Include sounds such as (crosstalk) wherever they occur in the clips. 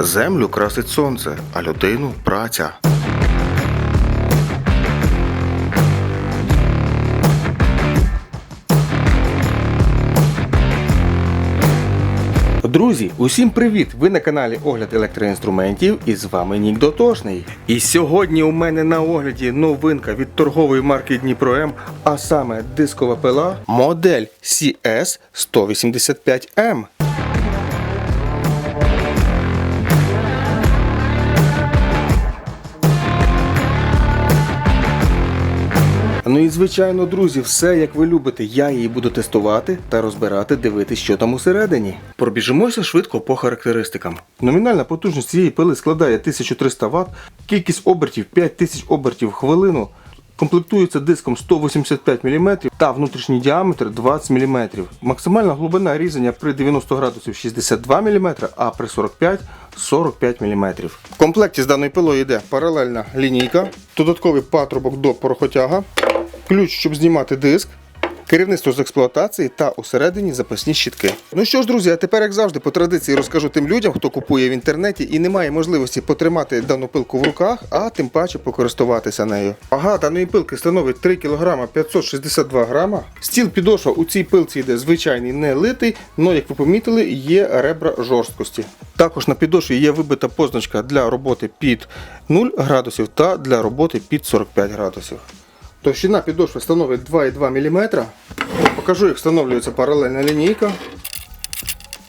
Землю красить сонце, а людину праця. Друзі, усім привіт! Ви на каналі Огляд електроінструментів і з вами Нік Дотошний. І сьогодні у мене на огляді новинка від торгової марки Дніпро М, а саме дискова пила модель CS 185 м Ну і звичайно, друзі, все як ви любите. Я її буду тестувати та розбирати, дивитись, що там усередині. Пробіжимося швидко по характеристикам. Номінальна потужність цієї пили складає 1300 Вт, кількість обертів 5000 обертів в хвилину. Комплектується диском 185 мм та внутрішній діаметр 20 мм. Максимальна глибина різання при 90 градусів 62 мм, а при 45 45 мм. В комплекті з даною пилою йде паралельна лінійка, додатковий патрубок до порохотяга, ключ, щоб знімати диск, керівництво з експлуатації та усередині запасні щітки. Ну що ж, друзі, а тепер, як завжди, по традиції розкажу тим людям, хто купує в інтернеті і не має можливості потримати дану пилку в руках, а тим паче покористуватися нею. Вага даної пилки становить 3 кг 562 грама. Стіл підошва у цій пилці йде звичайний не литий, але, як ви помітили, є ребра жорсткості. Також на підошві є вибита позначка для роботи під 0 градусів та для роботи під 45 градусів. Товщина підошви становить 2,2 мм. Покажу, як встановлюється паралельна лінійка.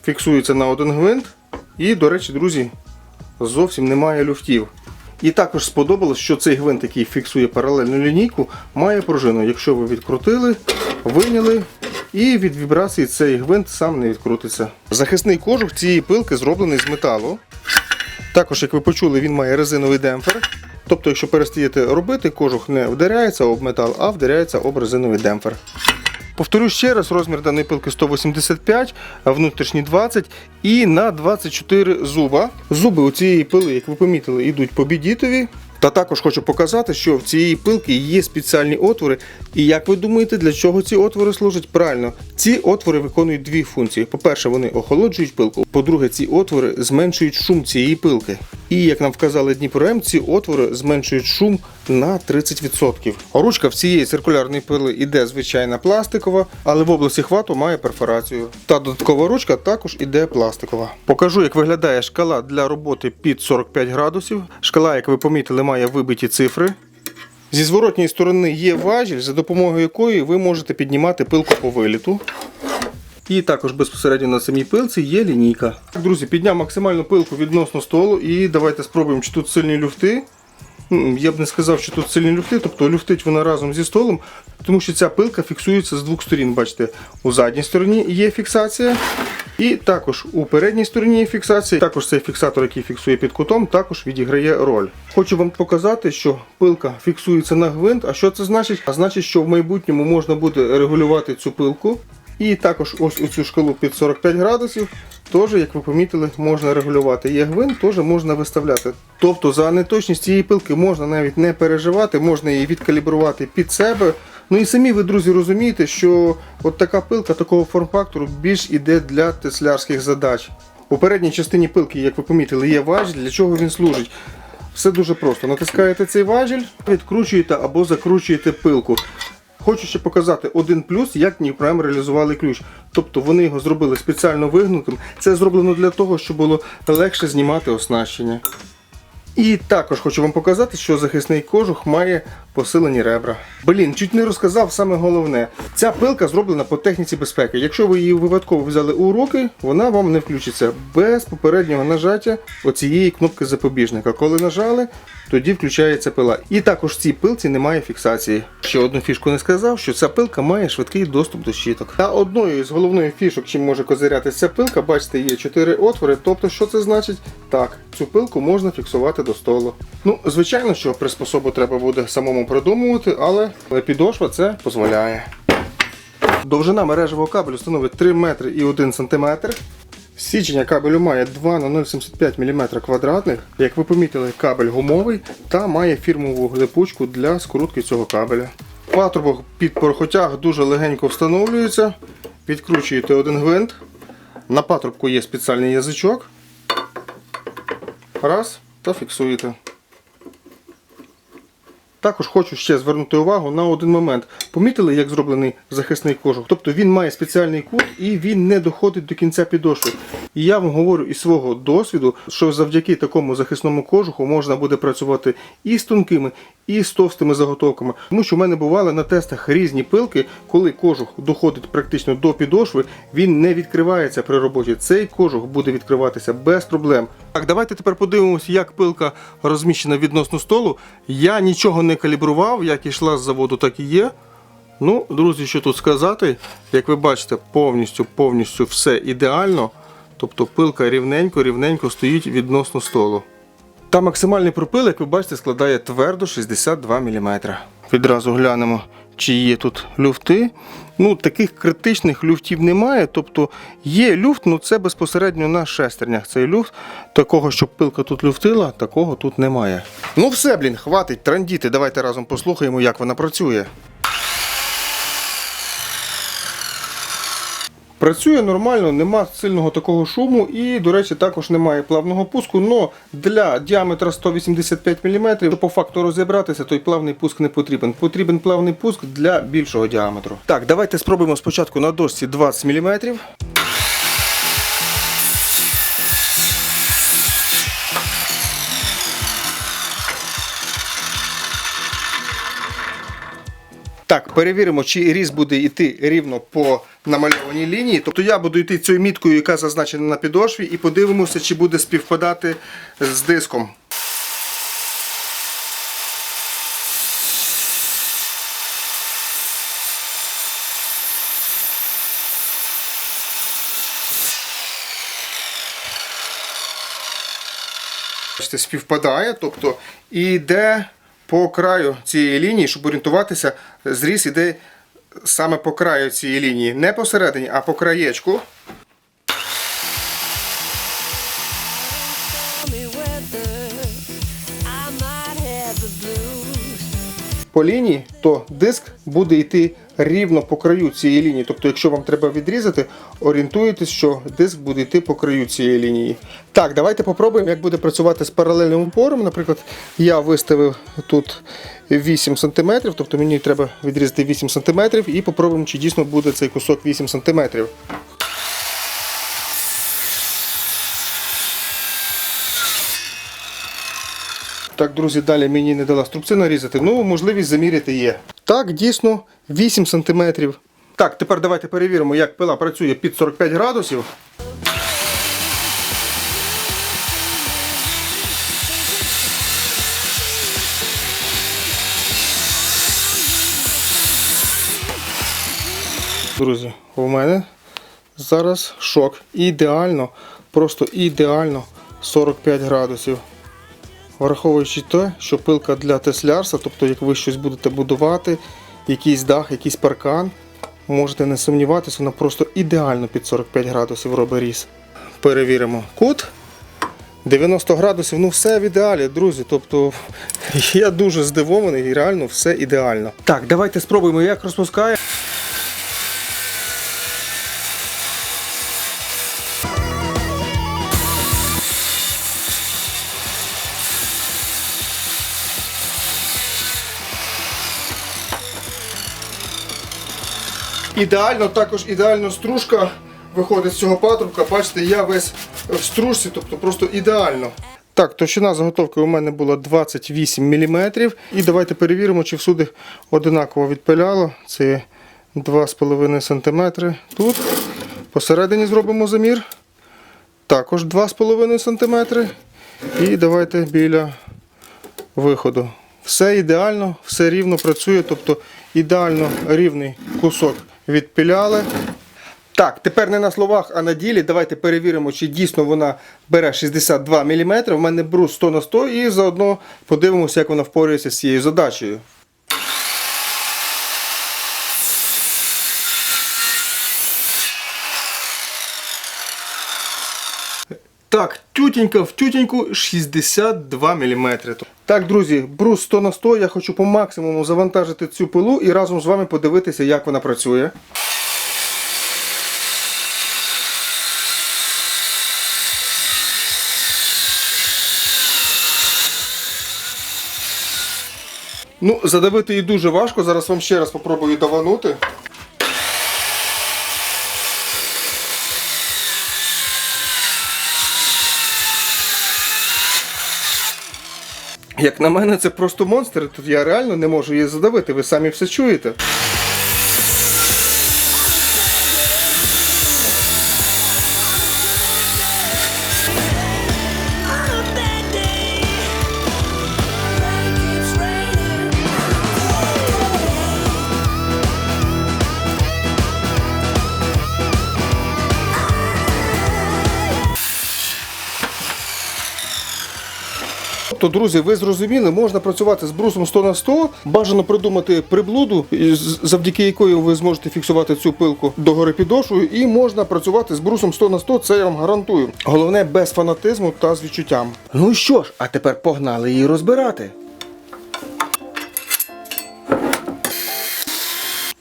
Фіксується на один гвинт. І, до речі, друзі, зовсім немає люфтів. І також сподобалось, що цей гвинт, який фіксує паралельну лінійку, має пружину. Якщо ви відкрутили, виняли, і від вібрації цей гвинт сам не відкрутиться. Захисний кожух цієї пилки зроблений з металу. Також, як ви почули, він має резиновий демпфер. Тобто, якщо перестаєте робити, кожух не вдаряється об метал, а вдаряється об резиновий демпфер. Повторю ще раз, розмір даної пилки 185, а внутрішній 20 і на 24 зуба. Зуби у цієї пили, як ви помітили, йдуть по бідітові. Та також хочу показати, що в цієї пилки є спеціальні отвори. І як ви думаєте, для чого ці отвори служать? Правильно, ці отвори виконують дві функції. По-перше, вони охолоджують пилку. По-друге, ці отвори зменшують шум цієї пилки. І як нам вказали Дніпром, ці отвори зменшують шум на 30%. Ручка в цієї циркулярної пили іде звичайна пластикова, але в області хвату має перфорацію. Та додаткова ручка також іде пластикова. Покажу, як виглядає шкала для роботи під 45 градусів. Шкала, як ви помітили, має вибиті цифри. Зі зворотньої сторони є важіль, за допомогою якої ви можете піднімати пилку по виліту. І також безпосередньо на самій пилці є лінійка. Так, друзі, підняв максимальну пилку відносно столу і давайте спробуємо, чи тут сильні люфти. Я б не сказав, що тут сильні люфти, тобто люфтить вона разом зі столом, тому що ця пилка фіксується з двох сторін. Бачите, у задній стороні є фіксація, і також у передній стороні є фіксація. Також цей фіксатор, який фіксує під кутом, також відіграє роль. Хочу вам показати, що пилка фіксується на гвинт. А що це значить? А значить, що в майбутньому можна буде регулювати цю пилку. І також ось у цю шкалу під 45 градусів теж, як ви помітили, можна регулювати. Є гвинт, теж можна виставляти. Тобто за неточність цієї пилки можна навіть не переживати, можна її відкалібрувати під себе. Ну і самі ви, друзі, розумієте, що от така пилка такого форм-фактору більш іде для теслярських задач. У передній частині пилки, як ви помітили, є важіль, для чого він служить. Все дуже просто. Натискаєте цей важіль, відкручуєте або закручуєте пилку. Хочу ще показати один плюс, як Дніпром реалізували ключ. Тобто вони його зробили спеціально вигнутим. Це зроблено для того, щоб було легше знімати оснащення. І також хочу вам показати, що захисний кожух має посилені ребра. Блін, чуть не розказав саме головне. Ця пилка зроблена по техніці безпеки. Якщо ви її випадково взяли у руки, вона вам не включиться без попереднього нажаття оцієї кнопки запобіжника. Коли нажали, тоді включається пила. І також в цій пилці немає фіксації. Ще одну фішку не сказав, що ця пилка має швидкий доступ до щиток. Та одною з головних фішок, чим може козирятися ця пилка, бачите, є 4 отвори. Тобто, що це значить? Так, цю пилку можна фіксувати до столу. Ну, звичайно, що приспособу треба буде самому придумувати, але підошва це дозволяє. Довжина мережевого кабелю становить 3 метри і 1 сантиметр. Січення кабелю має 2 на 0,75 мм квадратних. Як ви помітили, кабель гумовий та має фірмову липучку для скрутки цього кабеля. Патрубок під порохотяг дуже легенько встановлюється. Відкручуєте один гвинт. На патрубку є спеціальний язичок. Раз, та фіксуєте. Також хочу ще звернути увагу на один момент. Помітили, як зроблений захисний кожух? Тобто він має спеціальний кут і він не доходить до кінця підошви. І я вам говорю із свого досвіду, що завдяки такому захисному кожуху можна буде працювати і з тонкими, і з товстими заготовками. Тому що в мене бували на тестах різні пилки, коли кожух доходить практично до підошви, він не відкривається при роботі. Цей кожух буде відкриватися без проблем. Так, давайте тепер подивимося, як пилка розміщена відносно столу. Я нічого не калібрував, як ішла з заводу, так і є. Ну, друзі, що тут сказати, як ви бачите, повністю повністю все ідеально. Тобто пилка рівненько, рівненько стоїть відносно столу. Та максимальний пропил, як ви бачите, складає твердо 62 мм. Відразу глянемо, чи є тут люфти. Ну, таких критичних люфтів немає. Тобто є люфт, ну це безпосередньо на шестернях. Цей люфт. Такого, щоб пилка тут люфтила, такого тут немає. Ну все, блін, хватить трандіти. Давайте разом послухаємо, як вона працює. Працює нормально, нема сильного такого шуму і, до речі, також немає плавного пуску. Но для діаметра 185 мм, по факту розібратися, той плавний пуск не потрібен. Потрібен плавний пуск для більшого діаметру. Так, давайте спробуємо спочатку на дошці 20 мм. Так, перевіримо, чи різ буде йти рівно по намальованій лінії. Тобто я буду йти цією міткою, яка зазначена на підошві, і подивимося, чи буде співпадати з диском. Бачите, співпадає, тобто і йде по краю цієї лінії, щоб орієнтуватися, зріз іде саме по краю цієї лінії. Не посередині, а по краєчку. По лінії, то диск буде йти рівно по краю цієї лінії. Тобто, якщо вам треба відрізати, орієнтуєтесь, що диск буде йти по краю цієї лінії. Так, давайте попробуємо, як буде працювати з паралельним упором. Наприклад, я виставив тут 8 см, тобто мені треба відрізати 8 см і попробуємо, чи дійсно буде цей кусок 8 см. Так, друзі, далі мені не дала струбцина різати. Ну, можливість заміряти є. Так, дійсно, 8 см. Так, тепер давайте перевіримо, як пила працює під 45 градусів. Друзі, у мене зараз шок. Ідеально, просто ідеально 45 градусів. Враховуючи те, що пилка для теслярства, тобто як ви щось будете будувати, якийсь дах, якийсь паркан, можете не сумніватися, вона просто ідеально під 45 градусів робить різ. Перевіримо кут. 90 градусів, ну все в ідеалі, друзі. Тобто (laughs) я дуже здивований і реально все ідеально. Так, давайте спробуємо, як розпускає. Ідеально, також ідеально стружка виходить з цього патрубка. Бачите, я весь в стружці, тобто просто ідеально. Так, товщина заготовки у мене була 28 мм. І давайте перевіримо, чи всюди одинаково відпиляло. Це 2,5 см. Тут посередині зробимо замір. Також 2,5 см. І давайте біля виходу. Все ідеально, все рівно працює, тобто ідеально рівний кусок відпиляли. Так, тепер не на словах, а на ділі. Давайте перевіримо, чи дійсно вона бере 62 мм. У мене брус 100 на 100 і заодно подивимося, як вона впорюється з цією задачею. Так, тютенька в тютеньку 62 мм. Так, друзі, брус 100 на 100. Я хочу по максимуму завантажити цю пилу і разом з вами подивитися, як вона працює. Ну, Задавити її дуже важко. Зараз вам ще раз попробую даванути. Як на мене, це просто монстр. Тут я реально не можу її задавити. Ви самі все чуєте. Тобто, друзі, ви зрозуміли, можна працювати з брусом 100 на 100, бажано придумати приблуду, завдяки якої ви зможете фіксувати цю пилку догори підошвою, і можна працювати з брусом 100 на 100, це я вам гарантую. Головне без фанатизму та з відчуттям. Ну що ж, а тепер погнали її розбирати.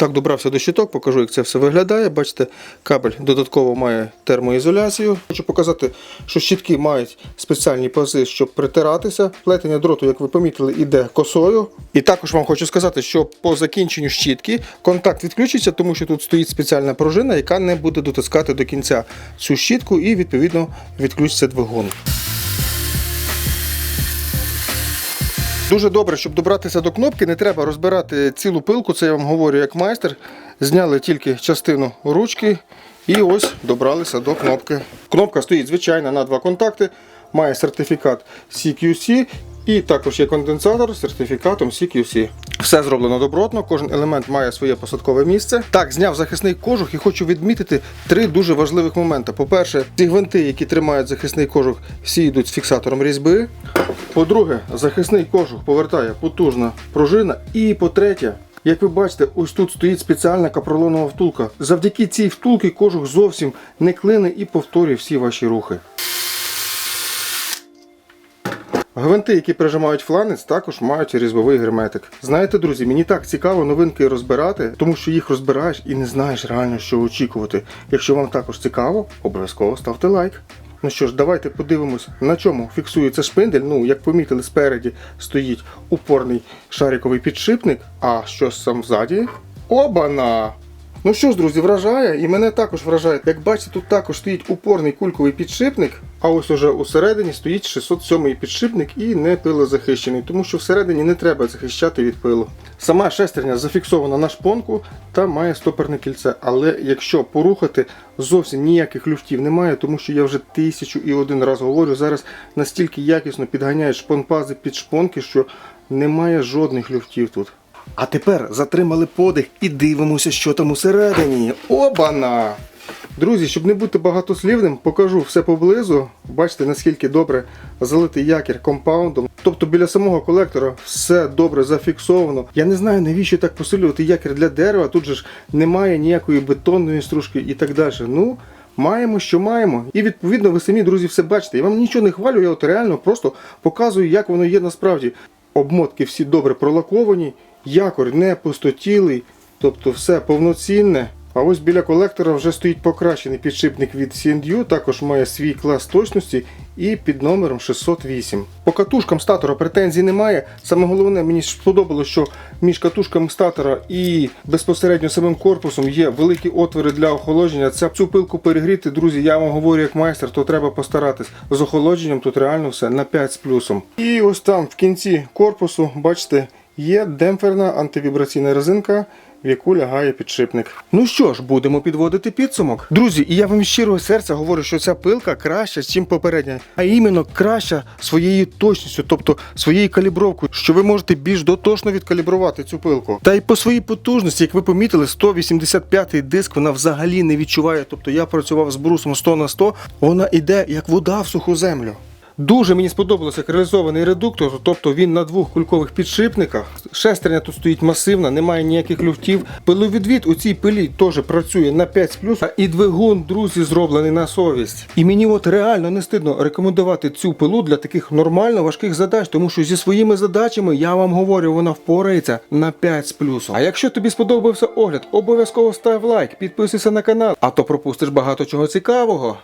Так, добрався до щиток, покажу, як це все виглядає. Бачите, кабель додатково має термоізоляцію. Хочу показати, що щитки мають спеціальні пази, щоб притиратися. Плетення дроту, як ви помітили, іде косою. І також вам хочу сказати, що по закінченню щітки контакт відключиться, тому що тут стоїть спеціальна пружина, яка не буде дотискати до кінця цю щітку і відповідно відключиться двигун. Дуже добре, щоб добратися до кнопки, не треба розбирати цілу пилку, це я вам говорю як майстер. Зняли тільки частину ручки і ось добралися до кнопки. Кнопка стоїть звичайна на два контакти, має сертифікат CQC і також є конденсатор з сертифікатом CQC. Все зроблено добротно, кожен елемент має своє посадкове місце. Так, зняв захисний кожух і хочу відмітити три дуже важливих моменти. По-перше, ці гвинти, які тримають захисний кожух, всі йдуть з фіксатором різьби. По-друге, захисний кожух повертає потужна пружина. І по-третє, як ви бачите, ось тут стоїть спеціальна капролонова втулка. Завдяки цій втулці кожух зовсім не клине і повторює всі ваші рухи. Гвинти, які прижимають фланець, також мають різьбовий герметик. Знаєте, друзі, мені так цікаво новинки розбирати, тому що їх розбираєш і не знаєш реально, що очікувати. Якщо вам також цікаво, обов'язково ставте лайк. Ну що ж, давайте подивимось, на чому фіксується шпиндель. Ну, як помітили, спереді стоїть упорний шариковий підшипник, а що сам ззаді? Обана! Ну що ж, друзі, вражає, і мене також вражає. Як бачите, тут також стоїть упорний кульковий підшипник, а ось уже усередині стоїть 607 підшипник і не пилозахищений, тому що всередині не треба захищати від пилу. Сама шестерня зафіксована на шпонку та має стоперне кільце. Але якщо порухати, зовсім ніяких люфтів немає, тому що я вже тисячу і один раз говорю, зараз настільки якісно підганяють шпонпази під шпонки, що немає жодних люфтів тут. А тепер затримали подих і дивимося, що там усередині. Обана! Друзі, щоб не бути багатослівним, покажу все поблизу. Бачите, наскільки добре залитий якір компаундом. Тобто біля самого колектора все добре зафіксовано. Я не знаю, навіщо так посилювати якір для дерева. Тут же ж немає ніякої бетонної стружки і так далі. Ну, маємо, що маємо. І відповідно ви самі, друзі, все бачите. Я вам нічого не хвалю, я от реально просто показую, як воно є насправді. Обмотки всі добре пролаковані, якор не пустотілий, тобто все повноцінне. А ось біля колектора вже стоїть покращений підшипник від CNU, також має свій клас точності і під номером 608. По катушкам статора претензій немає. Саме головне, мені сподобалось, що між катушками статора і безпосередньо самим корпусом є великі отвори для охолодження. Ця цю пилку перегріти, друзі, я вам говорю як майстер, то треба постаратись. З охолодженням тут реально все на 5 з плюсом. І ось там в кінці корпусу, бачите, є демпферна антивібраційна резинка в яку лягає підшипник. Ну що ж, будемо підводити підсумок. Друзі, і я вам щирого серця говорю, що ця пилка краща, ніж попередня, а іменно краща своєю точністю, тобто своєю калібровкою, що ви можете більш дотошно відкалібрувати цю пилку. Та й по своїй потужності, як ви помітили, 185-й диск вона взагалі не відчуває. Тобто я працював з брусом 100 на 100, вона йде як вода в суху землю. Дуже мені сподобалося як реалізований редуктор, тобто він на двох кулькових підшипниках. Шестерня тут стоїть масивна, немає ніяких люфтів. Пиловідвід у цій пилі теж працює на 5 а і двигун, друзі, зроблений на совість. І мені от реально не стидно рекомендувати цю пилу для таких нормально важких задач, тому що зі своїми задачами я вам говорю, вона впорається на 5 з плюсом. А якщо тобі сподобався огляд, обов'язково став лайк, підписуйся на канал, а то пропустиш багато чого цікавого.